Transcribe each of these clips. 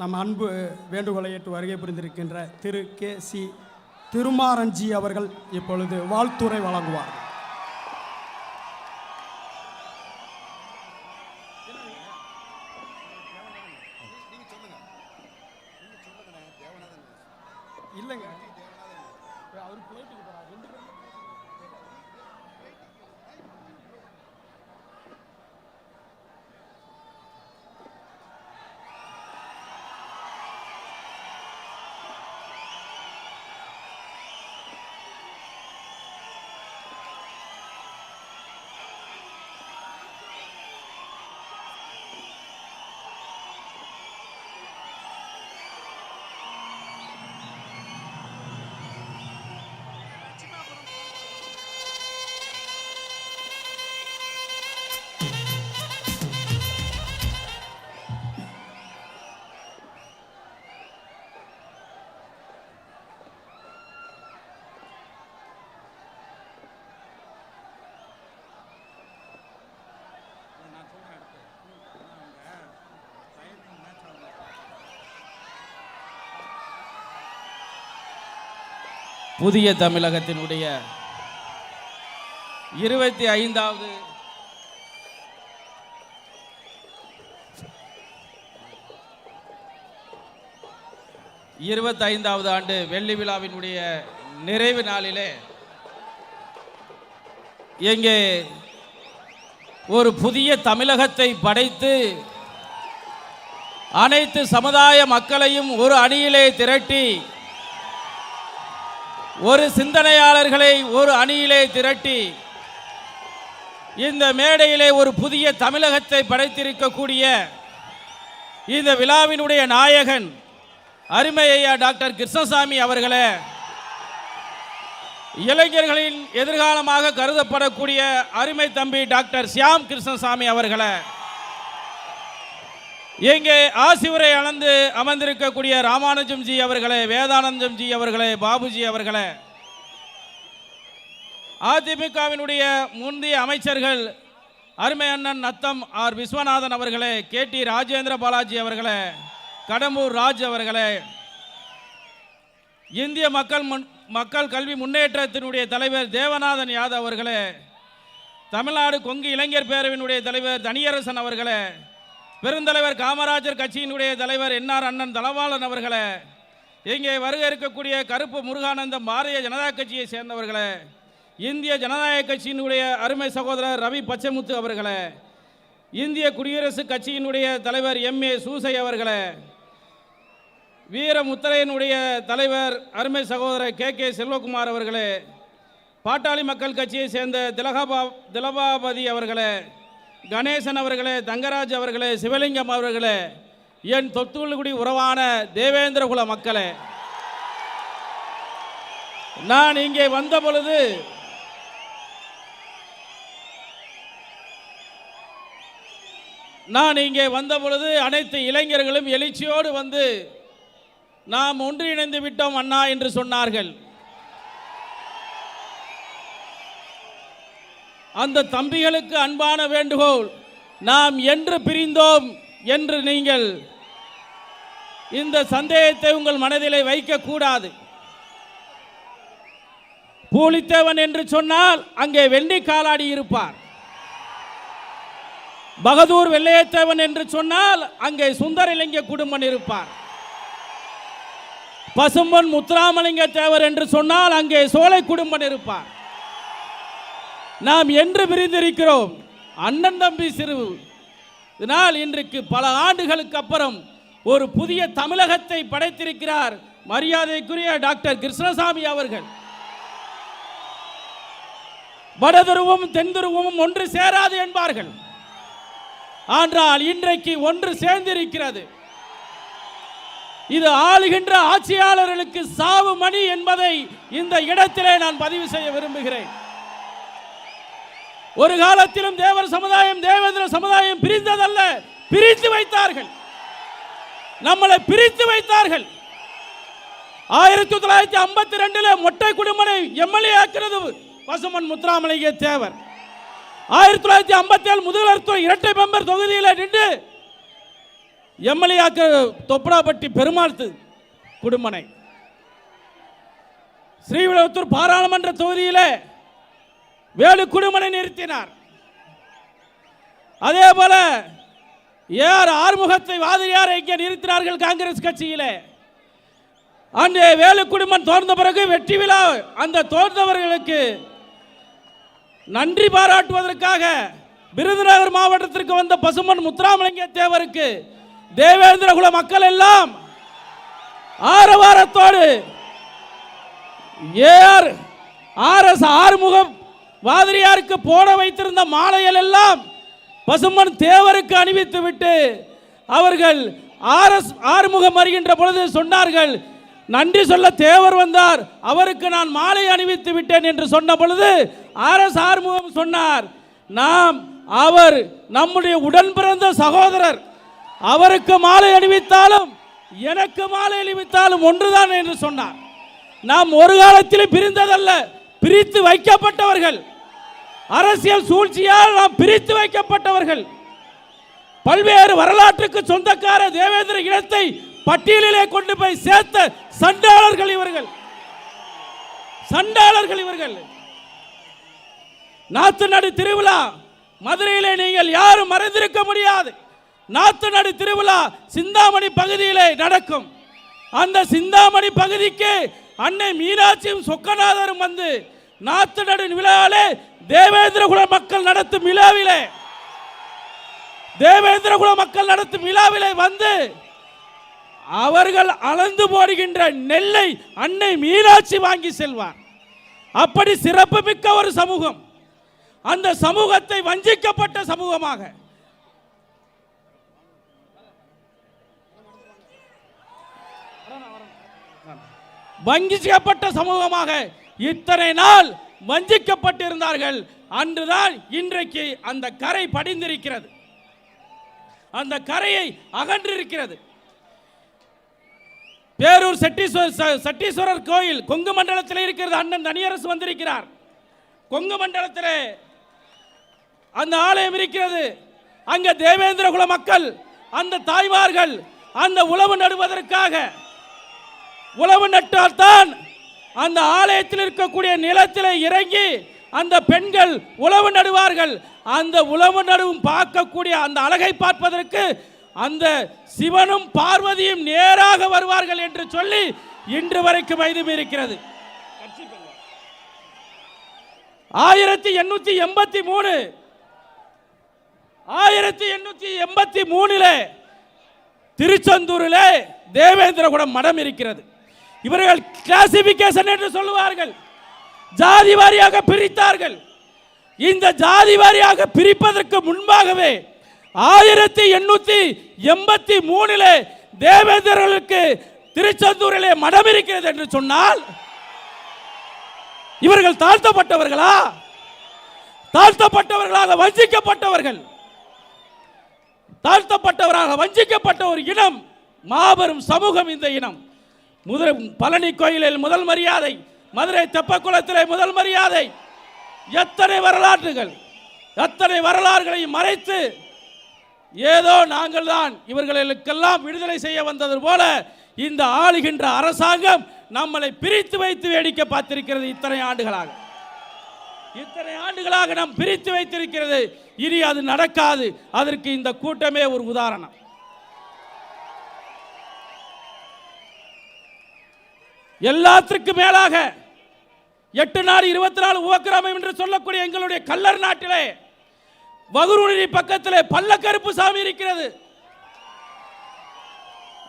நம் அன்பு வேண்டுகோளை ஏற்று வருகை புரிந்திருக்கின்ற திரு கே சி திருமாரஞ்சி அவர்கள் இப்பொழுது வாழ்த்துரை வழங்குவார். புதிய தமிழகத்தினுடைய இருபத்தி ஐந்தாவது இருபத்தைந்தாவது ஆண்டு வெள்ளி விழாவினுடைய நிறைவு நாளிலே இங்கே ஒரு புதிய தமிழகத்தை படைத்து அனைத்து சமுதாய மக்களையும் ஒரு அணியிலே திரட்டி ஒரு சிந்தனையாளர்களை ஒரு அணியிலே திரட்டி இந்த மேடையிலே ஒரு புதிய தமிழகத்தை படைத்திருக்கக்கூடிய இந்த விழாவினுடைய நாயகன் அருமையா டாக்டர் கிருஷ்ணசாமி அவர்களே இளைஞர்களின் எதிர்காலமாக கருதப்படக்கூடிய அருமை தம்பி டாக்டர் சியாம் கிருஷ்ணசாமி அவர்களை. இங்கே ஆசிவரை அளந்து அமர்ந்திருக்கக்கூடிய ராமானுஜம் ஜி அவர்களே வேதானந்தம் ஜி அவர்களே பாபுஜி அவர்களே அதிமுகவினுடைய முந்தைய அமைச்சர்கள் அருமை அண்ணன் நத்தம் ஆர் விஸ்வநாதன் அவர்களே கே டி ராஜேந்திர பாலாஜி அவர்களே கடம்பூர் ராஜ் அவர்களே இந்திய மக்கள் முன் மக்கள் கல்வி முன்னேற்றத்தினுடைய தலைவர் தேவநாதன் யாதவ் அவர்களே தமிழ்நாடு கொங்கு இளைஞர் பேரவையினுடைய தலைவர் தனியரசன் அவர்களே பெருந்தலைவர் காமராஜர் கட்சியினுடைய தலைவர் என்ஆர் அண்ணன் தளவாளன் அவர்களே இங்கே வருக இருக்கக்கூடிய கருப்பு முருகானந்தம் பாரதிய ஜனதா கட்சியை சேர்ந்தவர்களே இந்திய ஜனநாயக கட்சியினுடைய அருமை சகோதரர் ரவி பச்சைமுத்து அவர்களே இந்திய குடியரசுக் கட்சியினுடைய தலைவர் எம் ஏ சூசை அவர்களே வீரமுத்தரையனுடைய தலைவர் அருமை சகோதரர் கே கே செல்வகுமார் அவர்களே பாட்டாளி மக்கள் கட்சியை சேர்ந்த திலகாபா திலபாபதி அவர்களே கணேசன் அவர்களே தங்கராஜ் அவர்களே சிவலிங்கம் அவர்களே என் தொத்துள்குடி உறவான தேவேந்திரகுல மக்களே. நான் இங்கே வந்த பொழுது நான் இங்கே வந்த பொழுது அனைத்து இளைஞர்களும் எழுச்சியோடு வந்து நாம் ஒன்றிணைந்து விட்டோம் அண்ணா என்று சொன்னார்கள். அந்த தம்பிகளுக்கு அன்பான வேண்டுகோள் நாம் என்று பிரிந்தோம் என்று நீங்கள் இந்த சந்தேகத்தை உங்கள் மனதிலே வைக்கக்கூடாது. பூலித்தேவன் என்று சொன்னால் அங்கே வெள்ளி காலாடி இருப்பார். பகதூர் வெள்ளையத்தேவன் என்று சொன்னால் அங்கே சுந்தரலிங்க குடும்பன் இருப்பார். பசும்பன் முத்துராமலிங்க தேவர் என்று சொன்னால் அங்கே சோலை குடும்பன் இருப்பார். நாம் என்று பிரிந்திருக்கிறோம். அண்ணன் தம்பி சிறு இதனால் இன்றைக்கு பல ஆண்டுகளுக்கு அப்புறம் ஒரு புதிய தமிழகத்தை படைத்திருக்கிறார் மரியாதைக்குரிய டாக்டர் கிருஷ்ணசாமி அவர்கள். வடதுருவம் தென்துருவமும் ஒன்று சேராது என்பார்கள். ஆனால் இன்றைக்கு ஒன்று சேர்ந்திருக்கிறது. இது ஆளுகின்ற ஆட்சியாளர்களுக்கு சாவு மணி என்பதை இந்த இடத்திலே நான் பதிவு செய்ய விரும்புகிறேன். ஒரு காலத்திலும் தேவர் சமுதாயம் தேவேந்திர சமுதாயம் பிரிந்ததல்ல பிரித்து வைத்தார்கள். நம்மளை பிரித்து வைத்தார்கள். ஆயிரத்தி தொள்ளாயிரத்தி ஐம்பத்தி ரெண்டுல மொட்டை குடும்பனை எம்எல்ஏ ஆக்கிறது பசுமன் முத்துராமலிங்க தேவர். ஆயிரத்தி தொள்ளாயிரத்தி ஐம்பத்தி ஏழு முதல்வர் இரட்டை மெம்பர் தொகுதியில் நின்று எம்எல்ஏக்கு தொப்படாப்பட்டி பெருமாள் குடும்பனை. ஸ்ரீவில்லிபுத்தூர் பாராளுமன்ற தொகுதியிலே வேலு குடும்பனை நிறுத்தினார். அதே போல ஏஆர் ஆறுமுகத்தை வாதிரியாரை இங்கே நிறுத்தினார்கள் காங்கிரஸ் கட்சியிலே. அன்று வேலு குடும்பம் தோர்ந்த பிறகு வெற்றி விழா அந்த தோர்ந்தவர்களுக்கு நன்றி பாராட்டுவதற்காக விருதுநகர் மாவட்டத்திற்கு வந்த பசுமன் முத்துராமலிங்க தேவருக்கு தேவேந்திரகுல மக்கள் எல்லாம் ஆரவாரத்தோடு A R R S Arumugam வாதிரியாருக்கு போட வைத்திருந்த மாலைகள் எல்லாம் பசுமன் தேவருக்கு அணிவித்து விட்டு அவர்கள் ஆர்எஸ் ஆறுமுகம் வருகின்ற பொழுது சொன்னார்கள் நன்றி சொல்ல தேவர் வந்தார் அவருக்கு நான் மாலை அணிவித்து விட்டேன் என்று சொன்ன பொழுது ஆர்எஸ் ஆறுமுகம் சொன்னார் நாம் அவர் நம்முடைய உடன் பிறந்த சகோதரர் அவருக்கு மாலை அணிவித்தாலும் எனக்கு மாலை அணிவித்தாலும் ஒன்றுதான் என்று சொன்னார். நாம் ஒரு காலத்தில் பிரிந்ததல்ல பிரித்து வைக்கப்பட்டவர்கள். அரசியல் சூழ்ச்சியால் நாம் பிரித்து வைக்கப்பட்டவர்கள். பல்வேறு வரலாற்றுக்கு சொந்தக்கார தேவேந்திர இனத்தை பட்டியலிலே கொண்டு போய் சேர்த்த சண்டாளர்கள் இவர்கள். சண்டாளர்கள் இவர்கள். நாத்து நடு திருவிழா மதுரையிலே நீங்கள் யாரும் மறைந்திருக்க முடியாது. நாத்து நடு திருவிழா சிந்தாமணி பகுதியிலே நடக்கும். அந்த சிந்தாமணி பகுதிக்கு அன்னை மீனாட்சியும் சொக்கநாதரும் வந்து நாத்து நடு விழாவிலே தேவேந்திரகுல மக்கள் நடத்தும் விழாவிலே தேவேந்திரகுல மக்கள் நடத்தும் விழாவிலே வந்து அவர்கள் அளந்து போடுகின்ற நெல்லை அன்னை மீனாட்சி வாங்கி செல்வார். அப்படி சிறப்பு மிக்க ஒரு சமூகம். அந்த சமூகத்தை வஞ்சிக்கப்பட்ட சமூகமாக. வஞ்சிக்கப்பட்ட சமூகமாக இத்தனை நாள் வஞ்சிக்கப்பட்டிருந்தார்கள். அன்றுதான் இன்றைக்கு அந்த கரை படிந்திருக்கிறது. அந்த கரையை அகன்றிருக்கிறது. பேரூர் செட்டீஸ்வரர் ச- சட்டீஸ்வரர் கோயில் கொங்கு மண்டலத்தில் இருக்கிறது. அண்ணன் தனியரசு வந்திருக்கிறார். கொங்கு மண்டலத்திலே அந்த ஆலயம் இருக்கிறது. அங்கே தேவேந்திர குல மக்கள் அந்த தாய்மார்கள் அந்த உழவு நடுவதற்காக உழவு நட்டால்தான் அந்த ஆலயத்தில் இருக்கக்கூடிய நிலத்தில் இறங்கி அந்த பெண்கள் உழவு நடுவார்கள். அந்த உழவு நடுவும் பார்க்கக்கூடிய அந்த அழகை பார்ப்பதற்கு அந்த சிவனும் பார்வதியும் நேராக வருவார்கள் என்று சொல்லி இன்று வரைக்கும் வைதும் இருக்கிறது. ஆயிரத்தி எண்ணூத்தி எண்பத்தி மூணு. ஆயிரத்தி எண்ணூத்தி எண்பத்தி மூணுல திருச்செந்தூரில் தேவேந்திரகுடம் மடம் இருக்கிறது. இவர்கள் கிளாசிபிகேஷன் என்று சொல்லுவார்கள். ஜாதி வாரியாக பிரித்தார்கள். இந்த ஜாதி வாரியாக பிரிப்பதற்கு முன்பாகவே ஆயிரத்தி எண்ணூத்தி எண்பத்தி மூணில் தேவேந்திரர்களுக்கு திருச்செந்தூரிலே மடம் இருக்கிறது என்று சொன்னால் இவர்கள் தாழ்த்தப்பட்டவர்களா? தாழ்த்தப்பட்டவர்களாக வஞ்சிக்கப்பட்டவர்கள். தாழ்த்தப்பட்டவராக வஞ்சிக்கப்பட்ட ஒரு இனம் மாபெரும் சமூகம் இந்த இனம். முதல் பழனி கோயிலில் முதல் மரியாதை மதுரை தெப்பக்குளத்திலே முதல் மரியாதை. எத்தனை வரலாற்றுகள் எத்தனை வரலாறுகளையும் மறைத்து ஏதோ நாங்கள் தான் இவர்களுக்கெல்லாம் விடுதலை செய்ய வந்தது போல இந்த ஆளுகின்ற அரசாங்கம் நம்மளை பிரித்து வைத்து வேடிக்கை பார்த்திருக்கிறது இத்தனை ஆண்டுகளாக. இத்தனை ஆண்டுகளாக நாம் பிரித்து வைத்திருக்கிறது. இனி அது நடக்காது. அதற்கு இந்த கூட்டமே ஒரு உதாரணம். எல்லாத்திற்கும் மேலாக எட்டு நாள் இருபத்தி நாலு உவக்கிரமம் என்று சொல்லக்கூடிய எங்களுடைய கல்லர் நாட்டிலே வகுருணி பக்கத்திலே பல்லக்கருப்பு சாமி இருக்கிறது.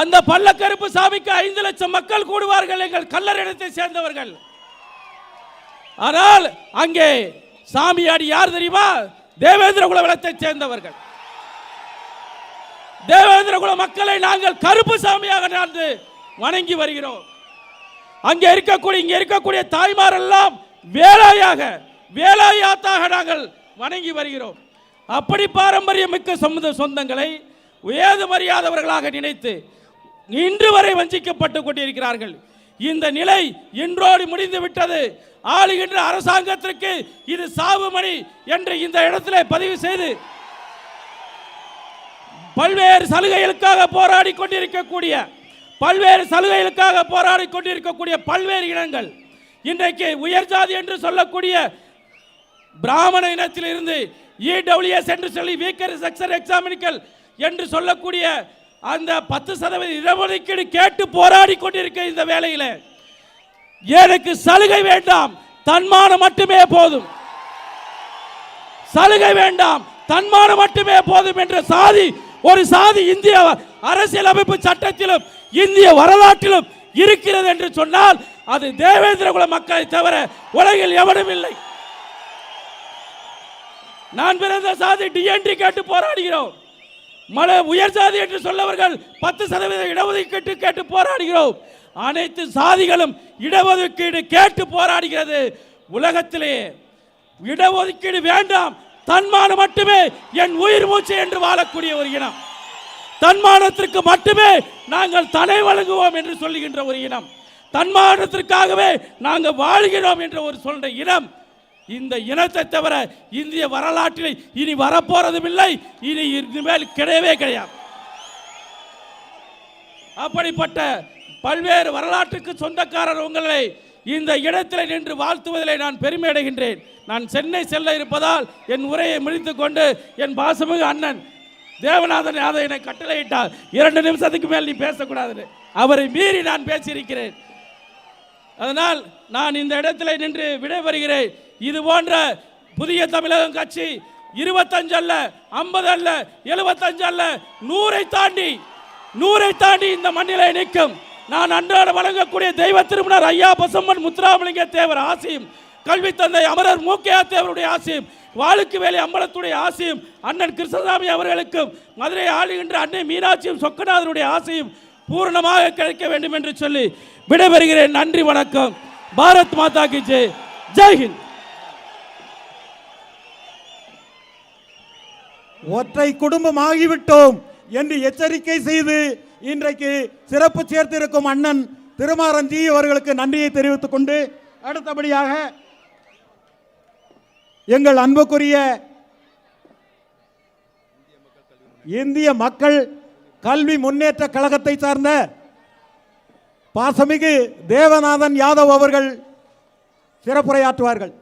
அந்த பல்லக்கருப்பு சாமிக்கு ஐந்து லட்சம் மக்கள் கூடுவார்கள் எங்கள் கல்லர் இடத்தை சேர்ந்தவர்கள். ஆனால் அங்கே சாமியாடி யார் தெரியுமா? தேவேந்திர குல சேர்ந்தவர்கள். தேவேந்திர குல மக்களை நாங்கள் கருப்பு சாமியாக நடந்து வணங்கி வருகிறோம். அங்கே இருக்கக்கூடிய இங்கே இருக்கக்கூடிய தாய்மார் எல்லாம் வேலாயாக வேலாயாத்தாக நாங்கள் வணங்கி வருகிறோம். அப்படி பாரம்பரியமிக்க சமுத சொந்தங்களை ஏது மரியாதவர்களாக நினைத்து இன்று வரை வஞ்சிக்கப்பட்டு கொண்டிருக்கிறார்கள். இந்த நிலை இன்றோடு முடிந்து விட்டது. ஆளுகின்ற அரசாங்கத்திற்கு இது சாவு மணி என்று இந்த இடத்திலே பதிவு செய்து பல்வேறு சலுகைகளுக்காக போராடி கொண்டிருக்கக்கூடிய பல்வேறு சலுகைகளுக்காக போராடி கொண்டிருக்கக்கூடிய பல்வேறு இனங்கள் இன்றைக்கு உயர் ஜாதி என்று சொல்லக்கூடிய பிராமண இனத்தில் இருந்து இடபிள்யூஎஸ் என்று சொல்லி வீக்கர் செக்ஷன் எக்ஸாமினிக்கல் என்று சொல்லக்கூடிய அந்த பத்து சதவீத இடஒதுக்கீடு கேட்டு போராடி கொண்டிருக்க இந்த வேலையில் எனக்கு சலுகை வேண்டாம் தன்மானம் மட்டுமே போதும். சலுகை வேண்டாம் தன்மானம் மட்டுமே போதும் என்ற சாதி ஒரு சாதி இந்திய அரசியலமைப்பு சட்டத்திலும் இந்திய வரலாற்றிலும் இருக்கிறது என்று சொன்னால் அது தேவேந்திர குல மக்களை தவிர உலகில் எவனும் இல்லை. நான் பிறந்த சாதி டிஎன்டி கேட்டு போராடுகிறோம். மல உயர் சாதி என்று சொல்லவர்கள் பத்து சதவீத இடஒதுக்கீட்டு கேட்டு போராடுகிறோம். அனைத்து சாதிகளும் இடஒதுக்கீடு கேட்டு போராடுகிறது. உலகத்திலே இடஒதுக்கீடு வேண்டாம் தன்மானம் மட்டுமே என் உயிர் மூச்சு என்று வாழக்கூடிய ஒரு இனம். தன்மானத்திற்கு மட்டுமே நாங்கள் தலை வழங்குவோம் என்று சொல்லுகின்ற ஒரு இனம். தன்மானத்திற்காகவே நாங்கள் வாழ்கிறோம் என்ற ஒரு சொல்ற இனம். இந்த இனத்தை தவிர இந்திய வரலாற்றில் இனி வரப்போறதும் இல்லை இனி இனிமேல் கிடையவே கிடையாது. அப்படிப்பட்ட பல்வேறு வரலாற்றுக்கு சொந்தக்காரர் உங்களை இந்த இடத்தில் நின்று வாழ்த்துவதிலே நான் பெருமை அடைகின்றேன் நான் சென்னை செல்ல இருப்பதால் என் உரையை முடித்துக் கொண்டு என் பாசமிகு அண்ணன் தேவநாதன் அதை என்னை கட்டளையிட்டார். இரண்டு நிமிஷத்துக்கு மேல் நீ பேசக்கூடாதுன்னு. அவரை மீறி நான் பேசியிருக்கிறேன். அதனால் நான் இந்த இடத்துல நின்று விடைபெறுகிறேன். இது போன்ற புதிய தமிழகம் கட்சி இருபத்தஞ்சு அல்ல ஐம்பது அல்ல எழுபத்தஞ்சு அல்ல நூறை தாண்டி நூறை தாண்டி இந்த மண்ணிலே நிற்கும். நான் அன்றாட வழங்கக்கூடிய தெய்வ திருமணர் ஐயா பசம்மன் முத்துராமலிங்க தேவர் ஆசையும் கல்வி தந்தை அமரர் மூக்கையா தேவருடைய ஆசையும் வாழுக்கு வேலை அம்பலத்துடைய ஆசையும் அண்ணன் கிருஷ்ணசாமி அவர்களுக்கும் மதுரை ஆளுகின்ற அன்னை மீனாட்சியும் சொக்கநாதனுடைய ஆசையும் பூரணமாக கிடைக்க வேண்டும் என்று சொல்லி விடைபெறுகிறேன். நன்றி வணக்கம். பாரத் மாதா கி ஜெய். ஜெய்ஹிந்த் ஒற்றை குடும்பம் ஆகிவிட்டோம் என்று எச்சரிக்கை செய்து இன்றைக்கு சிறப்பு சேர்த்திருக்கும் அண்ணன் திருமாரஞ்சி அவர்களுக்கு நன்றியை தெரிவித்துக் கொண்டு அடுத்தபடியாக எங்கள் அன்புக்குரிய இந்திய மக்கள் கல்வி முன்னேற்ற கழகத்தை சார்ந்த பாசமிகு தேவநாதன் யாதவ் அவர்கள் சிறப்புரையாற்றுவார்கள்.